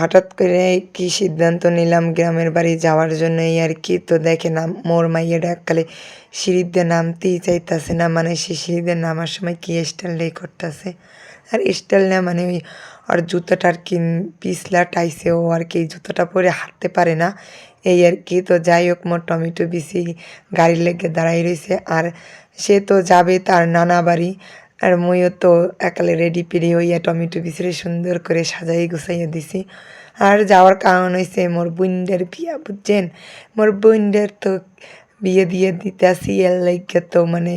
হঠাৎ করে কি সিদ্ধান্ত নিলাম গ্রামের বাড়ি যাওয়ার জন্য এই আর কি। তো দেখে না মোর মাইয়া ডাককালে সিঁড়িতে নামতেই চাইতাছে না মানে সে সিঁড়িতে নামার সময় কি স্টাইলটাই করতেছে? আর স্টাইল না মানে ওই আর জুতোটা আর কি পিছলা টাইসে ও আর কি জুতোটা পরে হাঁটতে পারে না। এই আর কি, তো যাই হোক মোর টমেটো বিসি গাড়ি লেগে দাঁড়াই রয়েছে আর সে তো যাবে তার নানা বাড়ি। আর মুইও তো একালে রেডি পেরি হইয়া টমেটো বিচরে সুন্দর করে সাজাই গুছাইয়া দিছি। আর যাওয়ার কারণ হয়েছে মোর বইন্ডের বিয়া, বুঝছেন? মোর বইন্ডের তো বিয়ে দিয়ে দিতেছি, এর লাইগে তো মানে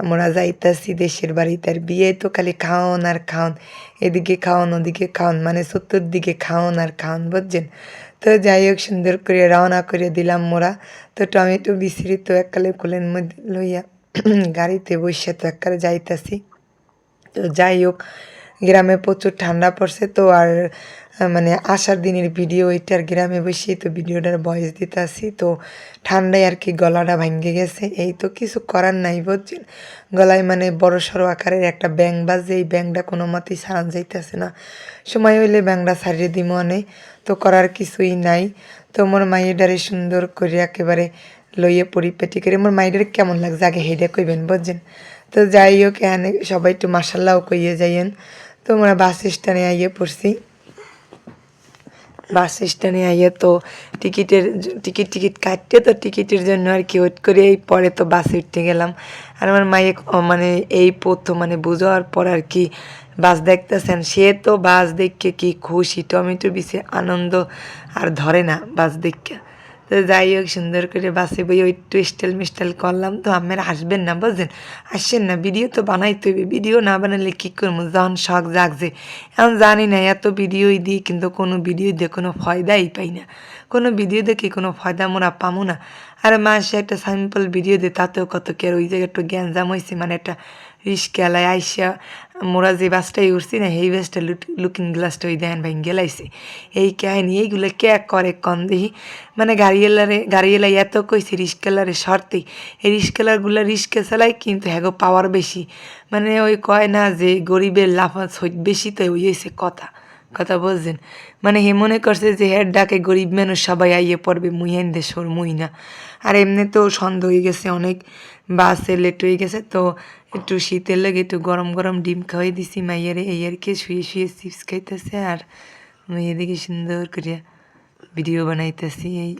আমরা যাইতাছি দেশের বাড়িতে, আর বিয়ে তো খালি খাওন আর খাওন, এদিকে খাওন, ওদিকে খাওন মানে চতুর্দিকে খাওন আর খাওন, বুঝছেন? তো যাই হোক, সুন্দর করে রওনা করে দিলাম মোরা। তো টমেটো বিচরি তো এককালে কোলের মধ্যে লইয়া গাড়িতে বসে তো এককালে যাইতাছি। তো যাই হোক গ্রামে প্রচুর ঠান্ডা পড়ছে তো আর মানে আসার দিনের ভিডিও এটার গ্রামে বসেই তো ভিডিওটার ভয়েস দিতে আসি তো ঠান্ডায় আর কি গলাটা ভাঙ্গে গেছে। এই তো কিছু করার নাই বুঝছেন? গলায় মানে বড় সড়ো আকারের একটা ব্যাং বাজে, এই ব্যাংটা কোনো মতেই সারান যাইতেছে না। সময় হইলে ব্যাংটা সারিয়ে দিব অনে তো করার কিছুই নাই। তো মোর মাইয়েডারে সুন্দর করে একেবারে লইয়ে পরিপাটি করে, মোর মাইডারে কেমন লাগছে আগে হেডে কইবেন বুঝছেন? তো যাই হোক এখানে সবাই একটু মাসাল্লাও কইয়ে যাইয়েন। তো আমরা বাস স্ট্যান্ডে আইয়ে পড়ছি। বাস স্ট্যান্ডে আইয়ে তো টিকিটের টিকিট টিকিট কাটতে তো টিকিটের জন্য আর কি ওয়েট করে, এই পরে তো বাসে উঠতে গেলাম। আর আমার মাইয়ে ক- মানে এই প্রথম মানে বুঝার পর আর কি বাস দেখতেছেন। সে তো বাস দেখে কি খুশি, টমেটো বিছে আনন্দ আর ধরে না বাস দেখে। তো যাই হোক, সুন্দর করে বাসে বই ওই একটু স্টাইল মিস্টাইল করলাম। তো আপনারা আসবেন না বুঝলেন আসছেন না, ভিডিও তো বানাইতে হবে ভিডিও না বানালে কী করব? যখন শখ জাগছে। এখন জানি না, এত ভিডিওই দিই, কিন্তু কোনো ভিডিও দিয়ে কোনো ফয়দাই পাই না। কোনো ভিডিও দেখে কোনো ফয়দা মোরা পামো না। আর মাসে একটা সিম্পল ভিডিও দিয়ে তাতেও কত কে ওই জায়গায় একটু জ্ঞানজাম হয়েছে মানে একটা রিস্কালায় আইসা মোরা যে বাসটাই উঠছি না এই বাসটা লুকিং গ্লাসটা ওই দেন ভাই গেলাইছে এই কাহিনি এইগুলো কে করে কন দেখি মানে গাড়িওয়ালারে গাড়িওয়ালা এত কইছে রিস্কালারে শর্তে এই রিস্কালারগুলো রিস্কা চালায় কিন্তু হ্যাগো পাওয়ার বেশি মানে ওই কয় না যে গরিবের লাফা বেশি তো ওই হয়েছে কথা কথা বলছেন। মানে হে মনে করছে যে হের ডাকে গরিব মানুষ সবাই আইয়ে পড়বে মুই দেশর মুই না আর এমনিতেও সন্দেহ হয়ে গেছে, অনেক বাসে লেট হয়ে গেছে, তো একটু শীতের লেগে একটু গরম গরম ডিম খাওয়াই দিছি। মাইয়ারে এই আর কি, শুয়ে শুয়ে চিপস খাইতেছে আর এদিকে সুন্দর করে ভিডিও বানাইতেছি এই।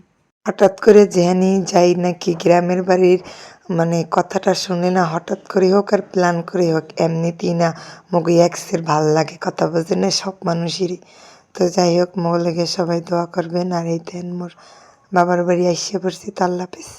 হঠাৎ করে যেহানি যাই নাকি গ্রামের বাড়ির মানে কথাটা শুনে না, হঠাৎ করে হোক আর প্ল্যান করে হোক, এমনিতেই না মগু এক্সের ভালো লাগে কথা বোঝে না সব মানুষেরই। তো যাই হোক মগ লেগে সবাই দোয়া করবেন আর এই দেন মোর বাবার বাড়ি আসিয়ে পড়ছি, তো আল্লাহ হাফেজ।